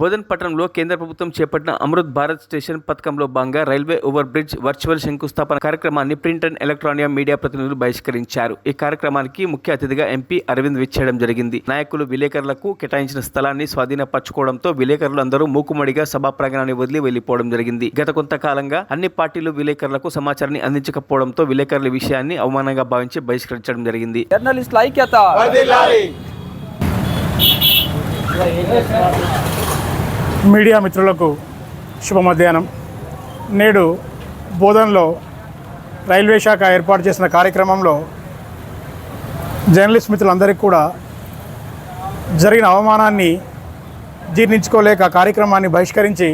బోధన్ పట్టణంలో కేంద్ర ప్రభుత్వం చేపట్టిన అమృత్ భారత్ స్టేషన్ పథకంలో భాగంగా రైల్వే ఓవర్ బ్రిడ్జ్ వర్చువల్ శంకుస్థాపన కార్యక్రమాన్ని ప్రింట్ అండ్ ఎలక్ట్రానియా మీడియా ప్రతినిధులు బహిష్కరించారు. ఈ కార్యక్రమానికి ముఖ్య అతిథిగా ఎంపీ అరవింద్ విచ్చేయడం జరిగింది. నాయకులు విలేకరులకు కేటాయించిన స్థలాన్ని స్వాధీనపరచుకోవడంతో విలేకరులు అందరూ మూకుమ్మడిగా సభా ప్రాంగణాన్ని వదిలి వెళ్ళిపోవడం జరిగింది. గత కొంతకాలంగా అన్ని పార్టీలు విలేకరులకు సమాచారాన్ని అందించకపోవడంతో విలేకరుల విషయాన్ని అవమానంగా భావించి బహిష్కరించడం జరిగింది. జర్నలిస్టుల ఐక్యత మీడియా మిత్రులకు శుభ మధ్యాహ్నం నేడు బోధనలో రైల్వే శాఖ ఏర్పాటు చేసిన కార్యక్రమంలో జర్నలిస్ట్ మిత్రులందరికీ కూడా జరిగిన అవమానాన్ని జీర్ణించుకోలేక కార్యక్రమాన్ని బహిష్కరించి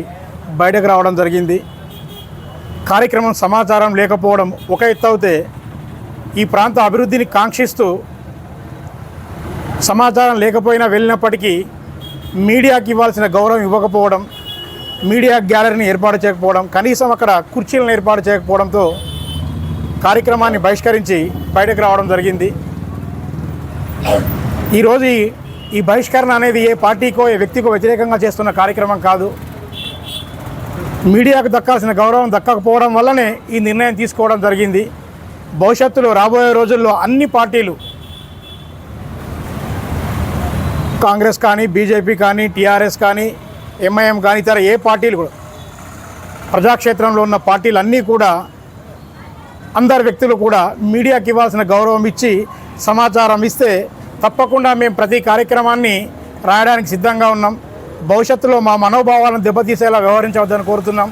బయటకు రావడం జరిగింది. కార్యక్రమం సమాచారం లేకపోవడం ఒక ఎత్తవుతే ఈ ప్రాంత అభివృద్ధిని కాంక్షిస్తూ సమాచారం లేకపోయినా వెళ్ళినప్పటికీ మీడియాకి ఇవ్వాల్సిన గౌరవం ఇవ్వకపోవడం మీడియా గ్యాలరీని ఏర్పాటు చేయకపోవడం కనీసం అక్కడ కుర్చీలను ఏర్పాటు చేయకపోవడంతో కార్యక్రమాన్ని బహిష్కరించి బయటకు రావడం జరిగింది. ఈరోజు ఈ- బహిష్కరణ అనేది ఏ పార్టీకో ఏ వ్యక్తికో వ్యతిరేకంగా చేస్తున్న కార్యక్రమం కాదు. మీడియాకు దక్కాల్సిన గౌరవం దక్కకపోవడం వల్లనే ఈ నిర్ణయం తీసుకోవడం జరిగింది. భవిష్యత్తులో రాబోయే రోజుల్లో అన్ని పార్టీలు కాంగ్రెస్ కానీ బీజేపీ కానీ టీఆర్ఎస్ కానీ ఎంఐఎం కానీ ఇతర ఏ పార్టీలు కూడా ప్రజాక్షేత్రంలో ఉన్న పార్టీలు అన్నీ కూడా అందరు వ్యక్తులు కూడా మీడియాకి ఇవ్వాల్సిన గౌరవం ఇచ్చి సమాచారం ఇస్తే తప్పకుండా మేము ప్రతి కార్యక్రమాన్ని రాయడానికి సిద్ధంగా ఉన్నాం. భవిష్యత్తులో మా మనోభావాలను దెబ్బతీసేలా వ్యవహరించవద్దని కోరుతున్నాం.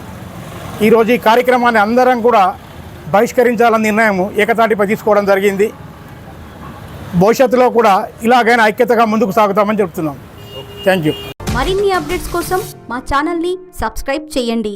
ఈరోజు ఈ కార్యక్రమాన్ని అందరం కూడా బహిష్కరించాలన్న నిర్ణయం ఏకతాటిపై తీసుకోవడం జరిగింది. భవిష్యత్తులో కూడా ఇలాగైనా ఐక్యతగా ముందుకు సాగుతామని చెప్తున్నాం. థ్యాంక్ యూ మరిన్ని అప్డేట్స్ కోసం మా ఛానల్ని సబ్స్క్రైబ్ చేయండి.